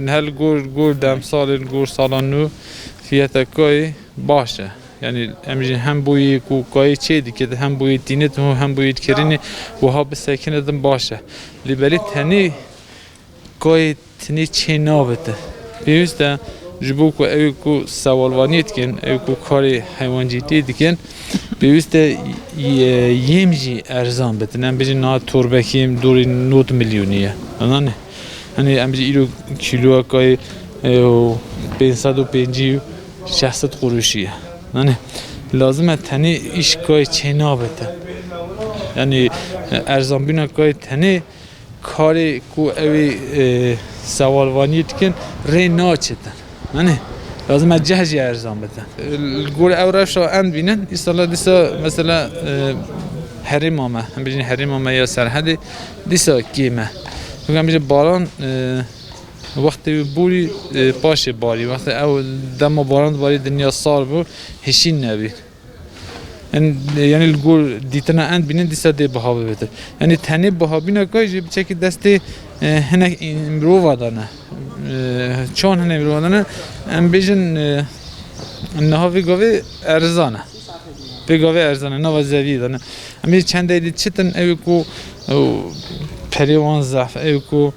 në hel gur gur dam salin gur salanu fiyata koy başa. Yani emrin hem bu iyi ku koy çeydi ki hem bu iyi dinet hem bu iyi kerini bu habı sakin edin başa. Libeli teni koy teni çenavete. Bir üstte jibo ku ev ku savalvaniyet kin ev ku kari hayvanciyeti dikin Bewiste yemji erzan betin. Em bijin na torbekiyim duri not milyoniye. Anane? iru kilo kai 550 60 قروشیه. یعنی لازمه تنی ایش کای چینا بتن یعنی ارزان بینا کای تنی کاری کو سوال وانیت کن ری ناچتن. یعنی لازم جهجی ارزان بتن گول او رفشا اند بینن ایسالا دیسا مثلا حریم آمه. هم بجین حریم آمه یا سرحد دیسا کیمه. Bugün bize baran buri e, paşe bari vakti ev dema baran bari dünya sar bu heşin nebi. Yani gol ditana end binin disa de bahabe beter. Yani tane bahabina kay je biçeki deste henek imrova dana. Çon henek imrova dana. Em bejin nahavi gave erzana. Pegave erzana nava zevi dana. Em çend eli çitin ev ku پریوان زعف ایو کو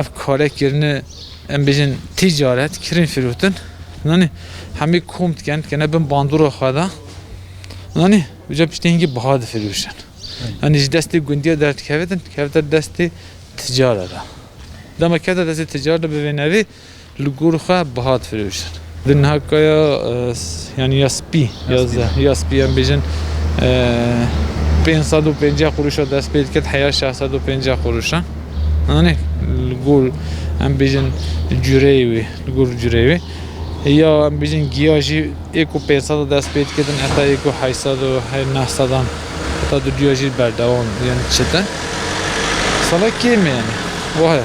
اف کاره کرنه ام بیجن تجارت کرین فروتن نانی همی کمت کن کنه بن باندور خدا نانی بجا پشتینگی بهاد فروشن yani desti gündiye dert kevetin kevetin desti ticaret dama keda desti ticaret be nevi lugurha bahat firuşun din hakkaya yani ya spi ya ya spi em bijin 550 قروش دست پید کرد حیا 650 قروش نه گل ام بیجن جوریوی گل جوریوی یا ام بیجن گیاجی اکو 500 دست پید کردن اتا اکو 800 و 900 هم اتا دو گیاجی بردوام یعنی چته سالا کیم یعنی واه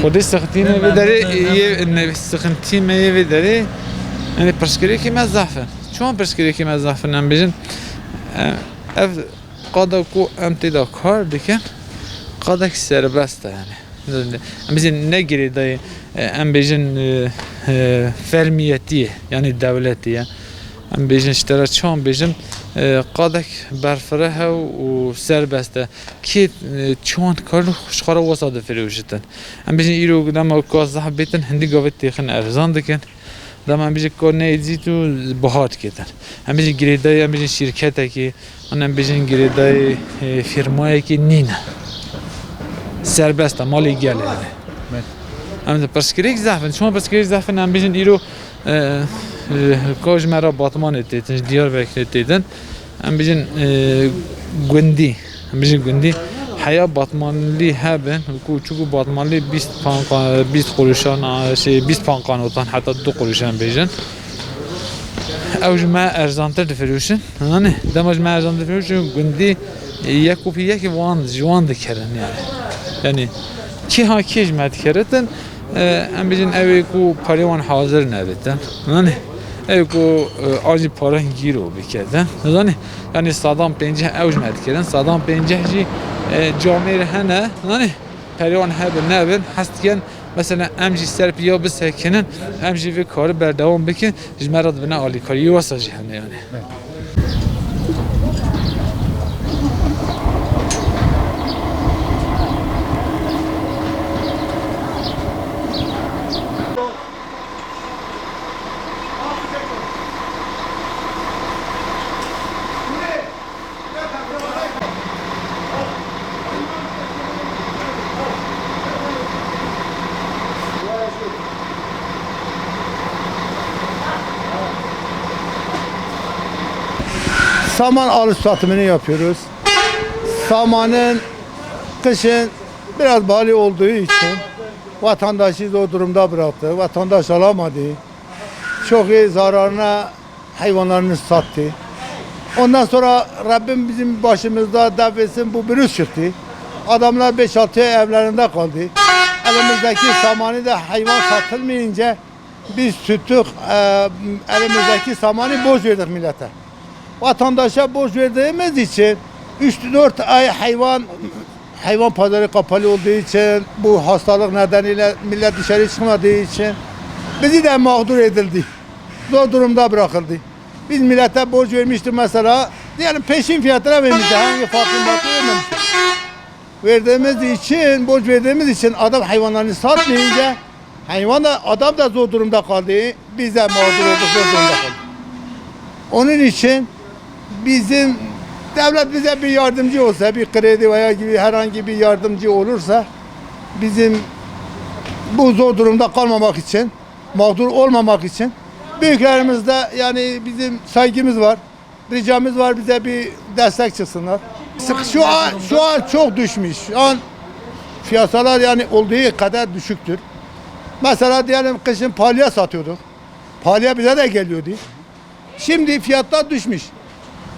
خودی سختینه بداره یه سختین میه بداره یعنی پرسکری که مزافن چون پرسکری که مزافن ام بیجن ev قادکو امتداد کار دیکن قادک سربسته هنی امیزی نگیری دای ام بیجن فرمیتیه یعنی دولتیه ام بیجن شتره چون بیجن قادک برفره و سربسته کی چون کار خوشخارا واسا ده فروشتن ام بیجن ایرو گدم و کازده بیتن هندی گاوی تیخن ارزان دکن dikin. Dema em bêjin kar neêzît û bihat ketin. Em bêjin girêdayê em bêjin şîrketekî Annem bizim girede e, firmaya ki nina. Serbest mali gel. Evet. Ama perskirik zafın. Şu an perskirik zafın hem bizim iro koj mera batman ettin, Diyarbakır ettin. Hem bizim gündi. Hem bizim gündi. Haya batmanlı heben. Çünkü batmanlı biz pankan biz kuruşan şey biz pankan otan hatta du kuruşan bejin. Evj me erzantır difiruşun. Hani demaj me erzantır difiruşun. Gündi e, yekupi yeki van jivan dikerin yani. Yani ki ha ki jmet keretin. Em bejin evi ku parivan hazır nevetin. Hani Eko acı paran gir o bir kere. Yani yani sadam pence evj medkeden sadam pence ji camir hene yani periyan hebin nevin hastken mesela emji serpiya bir sekinin emji ve karı berdevam bikin jmerad bine alikariyi vasajı hene yani. Saman alış satımını yapıyoruz. Samanın kışın biraz bali olduğu için vatandaşı zor durumda bıraktı. Vatandaş alamadı. Çok iyi zararına hayvanlarını sattı. Ondan sonra Rabbim bizim başımızda devretsin bu virüs çıktı. Adamlar 5-6 ay evlerinde kaldı. Elimizdeki samanı da hayvan satılmayınca biz tuttuk e, elimizdeki samanı boş verdik millete vatandaşa borç verdiğimiz için 3-4 ay hayvan hayvan pazarı kapalı olduğu için, bu hastalık nedeniyle millet dışarı çıkmadığı için bizi de mağdur edildi. Zor durumda bırakıldı. Biz millete borç vermiştik mesela. Diyelim peşin fiyatına vermiştik. Hangi farklı farklı vermemiştik. Verdiğimiz için, borç verdiğimiz için adam hayvanlarını satmayınca hayvan da adam da zor durumda kaldı. Biz de mağdur olduk, zor durumda kaldık. Onun için bizim devlet bize bir yardımcı olsa, bir kredi veya gibi herhangi bir yardımcı olursa bizim bu zor durumda kalmamak için, mağdur olmamak için büyüklerimizde yani bizim saygımız var. Ricamız var bize bir destek çıksınlar. Şu an şu an çok düşmüş. Şu an fiyasalar yani olduğu kadar düşüktür. Mesela diyelim kışın palya satıyorduk. Palya bize de geliyordu. Şimdi fiyatlar düşmüş.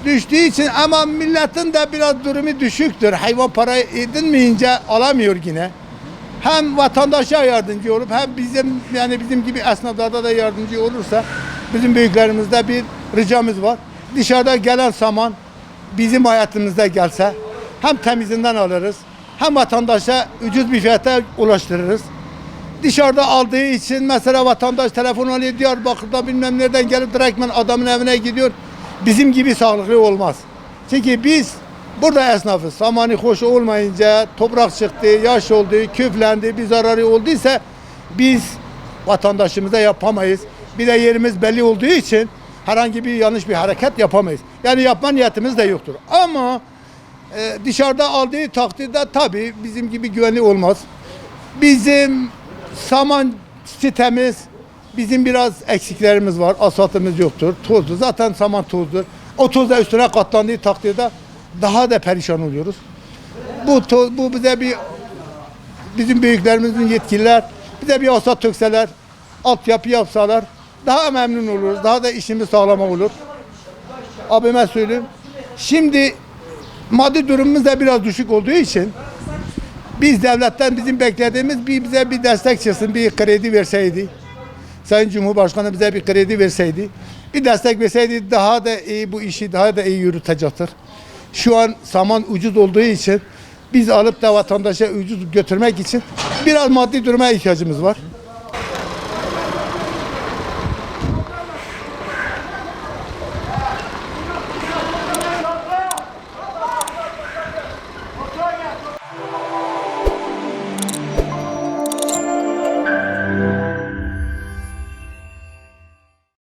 Düştüğü için ama milletin de biraz durumu düşüktür. Hayvan para edinmeyince alamıyor yine. Hem vatandaşa yardımcı olup hem bizim yani bizim gibi esnaflarda da yardımcı olursa bizim büyüklerimizde bir ricamız var. Dışarıda gelen saman bizim hayatımızda gelse hem temizinden alırız hem vatandaşa ucuz bir fiyata ulaştırırız dışarıda aldığı için mesela vatandaş telefon alıyor Diyarbakır'da bilmem nereden gelip direktmen adamın evine gidiyor. Bizim gibi sağlıklı olmaz. Çünkü biz burada esnafız. Samanı hoş olmayınca toprak çıktı, yaş oldu, küflendi, bir zararı olduysa biz vatandaşımıza yapamayız. Bir de yerimiz belli olduğu için herhangi bir yanlış bir hareket yapamayız. Yani yapma niyetimiz de yoktur. Ama e, dışarıda aldığı takdirde tabii bizim gibi güvenli olmaz. Bizim saman sitemiz bizim biraz eksiklerimiz var. Asfaltımız yoktur. Tozlu. Zaten saman tozdur. O toz da üstüne katlandığı takdirde daha da perişan oluyoruz. Bu toz, bu bize bir bizim büyüklerimizin yetkililer bize bir asfalt tökseler, altyapı yapsalar daha memnun oluruz. Daha da işimiz sağlama olur. Abime söyleyeyim. Şimdi maddi durumumuz da biraz düşük olduğu için biz devletten bizim beklediğimiz bir bize bir destek çıksın, bir kredi verseydi. Sayın Cumhurbaşkanı bize bir kredi verseydi, bir destek verseydi daha da iyi bu işi daha da iyi yürütecektir. Şu an saman ucuz olduğu için biz alıp da vatandaşa ucuz götürmek için biraz maddi duruma ihtiyacımız var.